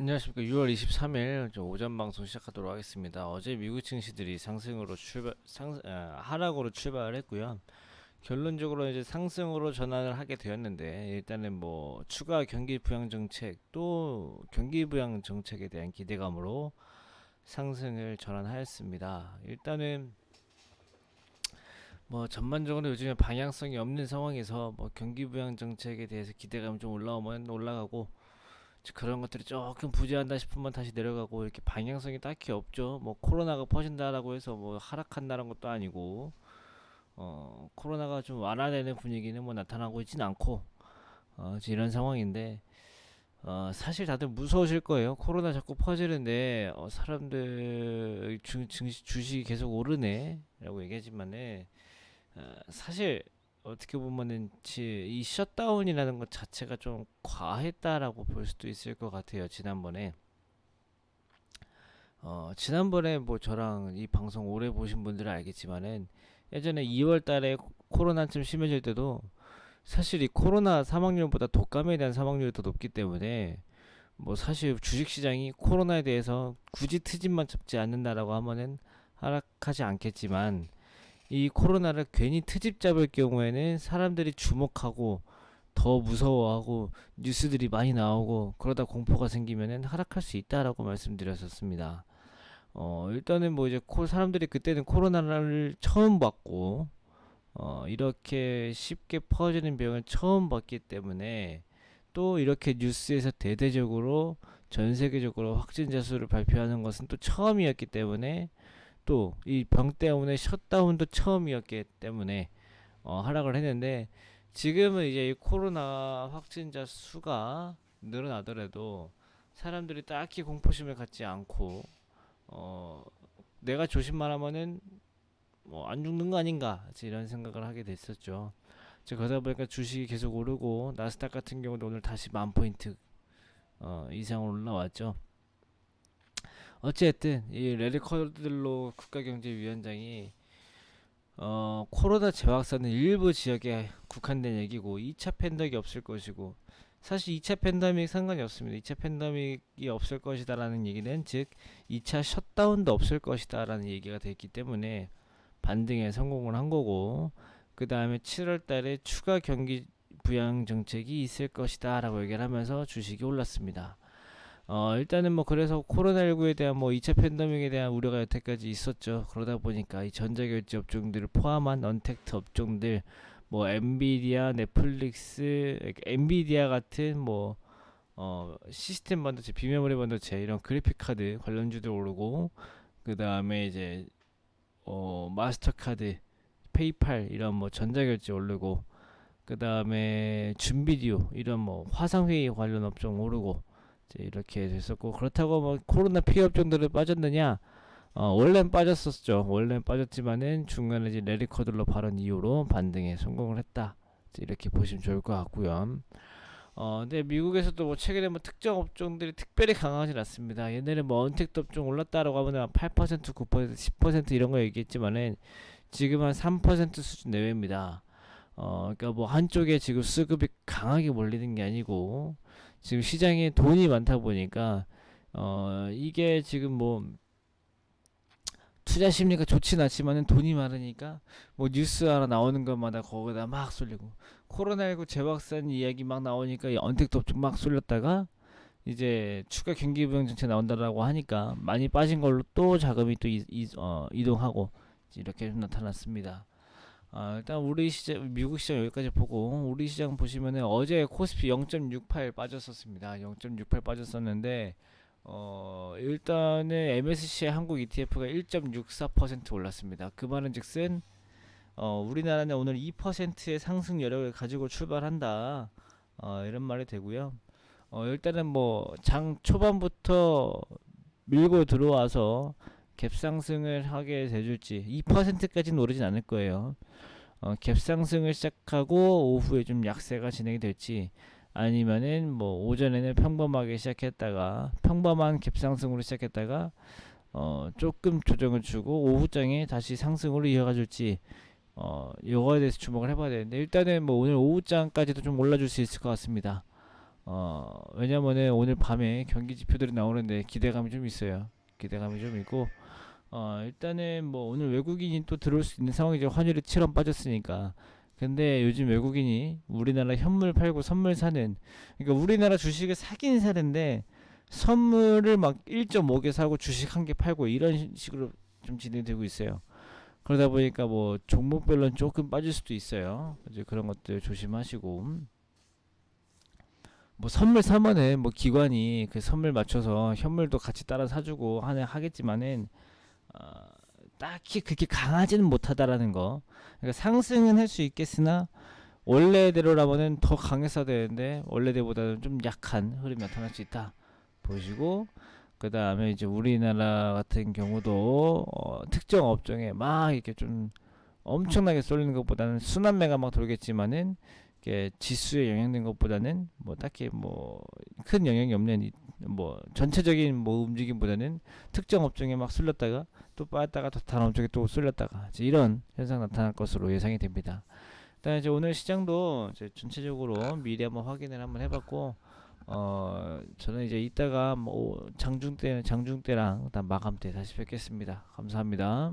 안녕하십니까. 6월 23일 오전 방송 시작하도록 하겠습니다. 어제 미국 증시들이 상승으로 출발, 상, 아, 하락으로 출발을 했고요. 결론적으로 이제 상승으로 전환을 하게 되었는데 일단은 뭐 추가 경기 부양 정책 또 경기 부양 정책에 대한 기대감으로 상승을 전환하였습니다. 일단은 뭐 전반적으로 요즘에 방향성이 없는 상황에서 뭐 경기 부양 정책에 대해서 기대감이 좀 올라오면 올라가고 그런 것들이 조금 부재한다 싶으면 다시 내려가고 이렇게 방향성이 딱히 없죠. 뭐 코로나가 퍼진다라고 해서 뭐 하락한다는 것도 아니고 어 코로나가 좀 완화되는 분위기는 뭐 나타나고 있진 않고 어 이런 상황인데 어 사실 다들 무서우실 거예요. 코로나 자꾸 퍼지는데 어 사람들 주, 증시 주식이 계속 오르네라고 얘기하지만은 어 사실 어떻게 보면은 지- 이 셧다운이라는 것 자체가 좀 과했다라고 볼 수도 있을 것 같아요. 지난번에 어 지난번에 뭐 저랑 이 방송 오래 보신 분들은 알겠지만은 예전에 2월 달에 코로나 좀 심해질 때도 사실 이 코로나 사망률보다 독감에 대한 사망률이 더 높기 때문에 뭐 사실 주식 시장이 코로나에 대해서 굳이 트집만 잡지 않는다라고 하면은 하락하지 않겠지만 이 코로나를 괜히 트집 잡을 경우에는 사람들이 주목하고 더 무서워하고 뉴스들이 많이 나오고 그러다 공포가 생기면은 하락할 수 있다라고 말씀드렸었습니다. 어, 일단은 뭐 이제 코, 사람들이 그때는 코로나를 처음 봤고 어, 이렇게 쉽게 퍼지는 병을 처음 봤기 때문에 또 이렇게 뉴스에서 대대적으로 전 세계적으로 확진자 수를 발표하는 것은 또 처음이었기 때문에 또 이 병 때문에 셧다운도 처음이었기 때문에 어, 하락을 했는데 지금은 이제 이 코로나 확진자 수가 늘어나더라도 사람들이 딱히 공포심을 갖지 않고 어 내가 조심만 하면은 뭐 안 죽는 거 아닌가 이런 생각을 하게 됐었죠. 저 그러다 보니까 주식이 계속 오르고 나스닥 같은 경우도 오늘 다시 만 포인트 어, 이상으로 올라왔죠. 어쨌든 이 레리 커들로 국가경제위원장이 어, 코로나 재확산은 일부 지역에 국한된 얘기고 2차 팬데믹이 없을 것이고 사실 2차 팬데믹 상관이 없습니다. 2차 팬데믹이 없을 것이다라는 얘기는 즉 2차 셧다운도 없을 것이다라는 얘기가 됐기 때문에 반등에 성공을 한 거고 그 다음에 7월 달에 추가 경기 부양 정책이 있을 것이다라고 얘기를 하면서 주식이 올랐습니다. 어, 일단은 뭐 그래서 코로나19에 대한 뭐 2차 팬데믹에 대한 우려가 여태까지 있었죠. 그러다 보니까 이 전자결제 업종들을 포함한 언택트 업종들 뭐 엔비디아, 넷플릭스, 그러니까 엔비디아 같은 뭐 어, 시스템 반도체, 비메모리 반도체 이런 그래픽 카드 관련주들 오르고 그 다음에 이제 어, 마스터카드, 페이팔 이런 뭐 전자결제 오르고 그 다음에 준비디오 이런 뭐 화상회의 관련 업종 오르고 이렇게 됐었고 그렇다고 뭐 코로나 피해 업종들은 빠졌느냐? 어, 원래는 빠졌었죠. 원래는 빠졌지만은 중간에 이제 레리 커들러 발언 이후로 반등에 성공을 했다. 이렇게 보시면 좋을 것 같고요. 어, 근데 미국에서도 뭐 최근에 뭐 특정 업종들이 특별히 강하진 않습니다. 옛날에 뭐 언택트 업종 올랐다라고 하면 8%, 9%, 10% 이런 거 얘기했지만은 지금 한 3% 수준 내외입니다. 어, 그러니까 뭐 한쪽에 지금 수급이 강하게 몰리는 게 아니고 지금 시장에 돈이 많다 보니까 어 이게 지금 뭐 투자 심리가 좋진 않지만은 돈이 많으니까 뭐 뉴스 하나 나오는 것마다 거기다 막 쏠리고 코로나19 재확산 이야기 막 나오니까 업종 막 쏠렸다가 이제 추가 경기 부양 정책 나온다라고 하니까 많이 빠진 걸로 또 자금이 또 이, 이, 어, 이동하고 이렇게 좀 나타났습니다. 아, 일단 우리 시장 미국 시장 여기까지 보고 우리 시장 보시면은 어제 코스피 0.68 빠졌었습니다. 0.68 빠졌었는데 어 일단은 MSCI 한국 ETF가 1.64% 올랐습니다. 그 말은즉슨 어 우리나라는 오늘 2%의 상승 여력을 가지고 출발한다. 어 이런 말이 되고요. 어 일단은 뭐 장 초반부터 밀고 들어와서 갭상승을 하게 돼줄지 2%까지는 오르진 않을 거예요. 어, 갭상승을 시작하고 오후에 좀 약세가 진행이 될지 아니면은 뭐 오전에는 평범하게 시작했다가 평범한 갭상승으로 시작했다가 어 조금 조정을 주고 오후장에 다시 상승으로 이어가 줄지 어 요거에 대해서 주목을 해봐야 되는데 일단은 뭐 오늘 오후장까지도 좀 올라줄 수 있을 것 같습니다. 어, 왜냐면은 오늘 밤에 경기 지표들이 나오는데 기대감이 좀 있어요. 기대감이 좀 있고 어, 일단은 뭐 오늘 외국인이 또 들어올 수 있는 상황이죠. 환율이 7원 빠졌으니까. 근데 요즘 외국인이 우리나라 현물 팔고 선물 사는 그러니까 우리나라 주식을 사긴 사는데 선물을 막 1.5개 사고 주식 한 개 팔고 이런 식으로 좀 진행되고 있어요. 그러다 보니까 뭐 종목별로는 조금 빠질 수도 있어요. 이제 그런 것들 조심하시고 뭐 선물 사면은 뭐 기관이 그 선물 맞춰서 현물도 같이 따라 사주고 하는 하겠지만은 어, 딱히 그렇게 강하지는 못하다라는 거. 그러니까 상승은 할 수 있겠으나 원래대로라면은 더 강했어야 되는데 원래대보다는 좀 약한 흐름이 나타날 수 있다. 보시고 그 다음에 이제 우리나라 같은 경우도 어, 특정 업종에 막 이렇게 좀 엄청나게 쏠리는 것보다는 순환매가 막 돌겠지만은 지수에 영향된 것보다는 뭐 딱히 뭐 큰 영향이 없는 이- 뭐 전체적인 뭐 움직임보다는 특정 업종에 막 쏠렸다가 또 빠졌다가 또 다른 업종에 또 쏠렸다가 이제 이런 현상 나타날 것으로 예상이 됩니다. 일단 이제 오늘 시장도 이제 전체적으로 미리 한번 확인을 한번 해봤고 어 저는 이제 이따가 뭐 장중 때 장중 때랑 일단 마감 때 다시 뵙겠습니다. 감사합니다.